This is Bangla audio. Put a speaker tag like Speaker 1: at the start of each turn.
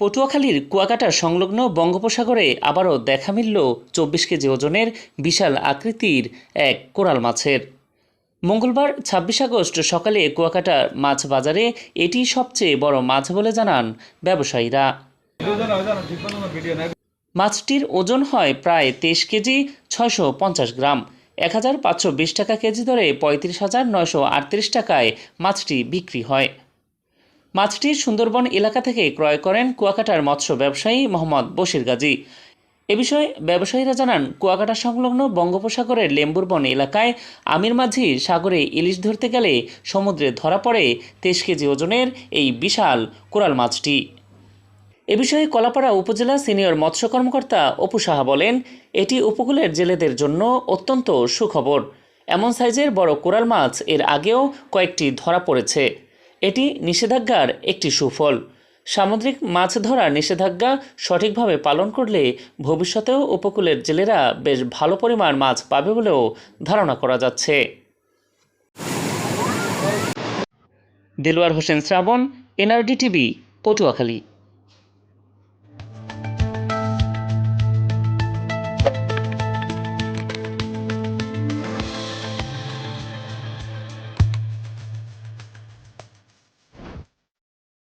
Speaker 1: পটুয়াখালীর কুয়াকাটা সংলগ্ন বঙ্গোপসাগরে আবারও দেখা মিলল চব্বিশ কেজি ওজনের বিশাল আকৃতির এক কোরাল মাছের। মঙ্গলবার ছাব্বিশ আগস্ট সকালে কুয়াকাটা মাছ বাজারে এটি সবচেয়ে বড় মাছ বলে জানান ব্যবসায়ীরা। মাছটির ওজন হয় প্রায় তেইশ কেজি, ছয়শো পঞ্চাশ গ্রাম। এক হাজার পাঁচশো বিশ টাকা কেজি দরে পঁয়ত্রিশ হাজার নয়শো আটত্রিশ টাকায় মাছটি বিক্রি হয়। মাছটি সুন্দরবন এলাকা থেকে ক্রয় করেন কুয়াকাটার মৎস্য ব্যবসায়ী মোহাম্মদ বশির গাজী। এ বিষয়ে ব্যবসায়ীরা জানান, কুয়াকাটা সংলগ্ন বঙ্গোপসাগরের লেম্বুরবন এলাকায় আমির মাঝি সাগরে ইলিশ ধরতে গেলে সমুদ্রে ধরা পড়ে তেইশ কেজি ওজনের এই বিশাল কোরাল মাছটি। এ বিষয়ে কলাপাড়া উপজেলা সিনিয়র মৎস্য কর্মকর্তা অপু সাহা বলেন, এটি উপকূলের জেলেদের জন্য অত্যন্ত সুখবর। এমন সাইজের বড় কোরাল মাছ এর আগেও কয়েকটি ধরা পড়েছে। এটি নিষেধাজ্ঞার একটি সুফল। সামুদ্রিক মাছ ধরার নিষেধাজ্ঞা সঠিকভাবে পালন করলে ভবিষ্যতেও উপকূলের জেলেরা বেশ ভালো পরিমাণ মাছ পাবে বলেও ধারণা করা যাচ্ছে। Delwar Hossain Shrabon, NRD TV, Patuakhali.